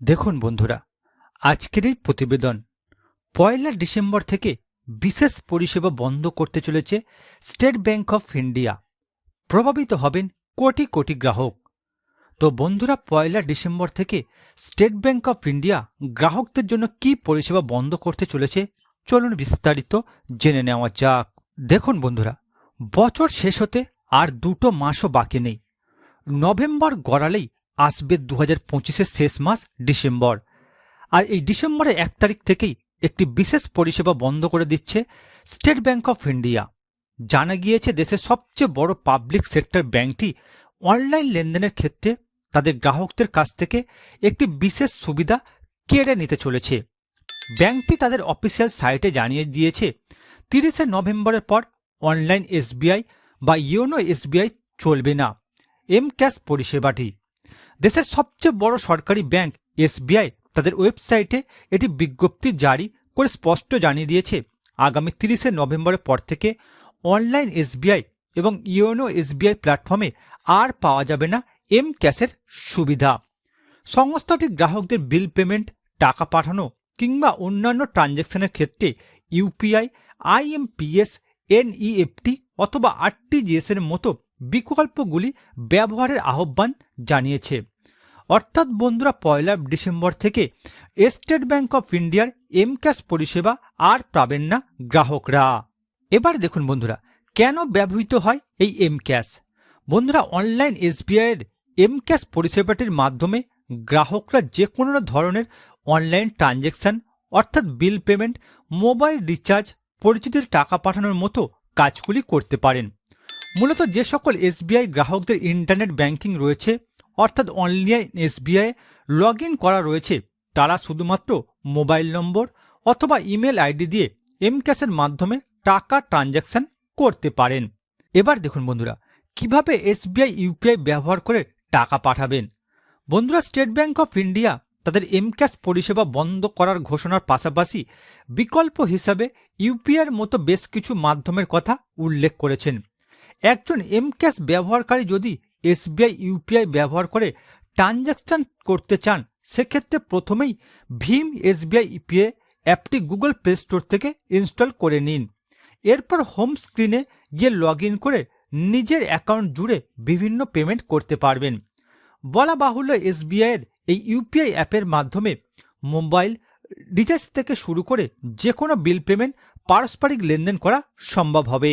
দেখুন বন্ধুরা, আজকের এই প্রতিবেদন পয়লা ডিসেম্বর থেকে বিশেষ পরিষেবা বন্ধ করতে চলেছে স্টেট ব্যাংক অফ ইন্ডিয়া। প্রভাবিত হবেন কোটি কোটি গ্রাহক। তো বন্ধুরা, পয়লা ডিসেম্বর থেকে স্টেট ব্যাংক অফ ইন্ডিয়া গ্রাহকদের জন্য কি পরিষেবা বন্ধ করতে চলেছে চলুন বিস্তারিত জেনে নেওয়া যাক। দেখুন বন্ধুরা, বছর শেষ হতে আর দুটো মাসও বাকি নেই। নভেম্বর গড়ালেই আসবে দু হাজার পঁচিশের শেষ মাস ডিসেম্বর। আর এই ডিসেম্বরের এক তারিখ থেকেই একটি বিশেষ পরিষেবা বন্ধ করে দিচ্ছে স্টেট ব্যাংক অফ ইন্ডিয়া। জানা গিয়েছে দেশের সবচেয়ে বড় পাবলিক সেক্টর ব্যাংকটি অনলাইন লেনদেনের ক্ষেত্রে তাদের গ্রাহকদের কাছ থেকে একটি বিশেষ সুবিধা কেড়ে নিতে চলেছে। ব্যাংকটি তাদের অফিসিয়াল সাইটে জানিয়ে দিয়েছে, তিরিশে নভেম্বরের পর অনলাইন এসবিআই বা ইয়োনো এসবিআই চলবে না। এম ক্যাশ পরিষেবাটি দেশের সবচেয়ে বড় সরকারি ব্যাংক এসবিআই তাদের ওয়েবসাইটে এটি বিজ্ঞপ্তি জারি করে স্পষ্ট জানিয়ে দিয়েছে। আগামী তিরিশে নভেম্বরের পর থেকে অনলাইন এসবিআই এবং ইয়োনো এসবিআই প্ল্যাটফর্মে আর পাওয়া যাবে না এম ক্যাশের সুবিধা। সংস্থাটি গ্রাহকদের বিল পেমেন্ট, টাকা পাঠানো কিংবা অন্যান্য ট্রানজ্যাকশনের ক্ষেত্রে ইউপিআই, আইএমপিএস, এনইএফটি অথবা আরটিজিএস এর মতো বিকল্পগুলি ব্যবহারের আহ্বান জানিয়েছে। অর্থাৎ বন্ধুরা, পয়লা ডিসেম্বর থেকে স্টেট ব্যাংক অফ ইন্ডিয়ার এম ক্যাশ পরিষেবা আর পাবেন না গ্রাহকরা। এবার দেখুন বন্ধুরা, কেন ব্যবহৃত হয় এই এম ক্যাশ বন্ধুরা, অনলাইন এসবিআইয়ের এম ক্যাশ পরিষেবাটির মাধ্যমে গ্রাহকরা যে কোনো ধরনের অনলাইন ট্রানজ্যাকশন, অর্থাৎ বিল পেমেন্ট, মোবাইল রিচার্জ, পরিচিতির টাকা পাঠানোর মতো কাজগুলি করতে পারেন। মূলত যে সকল এসবিআই গ্রাহকদের ইন্টারনেট ব্যাংকিং রয়েছে, অর্থাৎ অনলাইন এসবিআই লগ করা রয়েছে, তারা শুধুমাত্র মোবাইল নম্বর অথবা ইমেল আইডি দিয়ে এম ক্যাশের মাধ্যমে টাকা ট্রানজ্যাকশন করতে পারেন। এবার দেখুন বন্ধুরা, কীভাবে এসবিআই ইউপিআই ব্যবহার করে টাকা পাঠাবেন? বন্ধুরা, স্টেট ব্যাংক অফ ইন্ডিয়া তাদের এম ক্যাশ পরিষেবা বন্ধ করার ঘোষণার পাশাপাশি বিকল্প হিসাবে ইউপিআইয়ের মতো বেশ কিছু মাধ্যমের কথা উল্লেখ করেছেন। একজন এম ক্যাশ ব্যবহারকারী যদি এসবিআই, ইউপিআই ব্যবহার করে ট্রানজ্যাকশন করতে চান, সেক্ষেত্রে প্রথমেই ভীম এসবিআই, ইউপিআই অ্যাপটি গুগল প্লে স্টোর থেকে ইনস্টল করে নিন। এরপর হোম স্ক্রিনে গিয়ে লগ করে নিজের অ্যাকাউন্ট জুড়ে বিভিন্ন পেমেন্ট করতে পারবেন। বলা বাহুল্য এসবিআইয়ের এই ইউপিআই অ্যাপের মাধ্যমে মোবাইল রিচার্জ থেকে শুরু করে যে কোনো বিল পেমেন্ট পারস্পরিক লেনদেন করা সম্ভব হবে।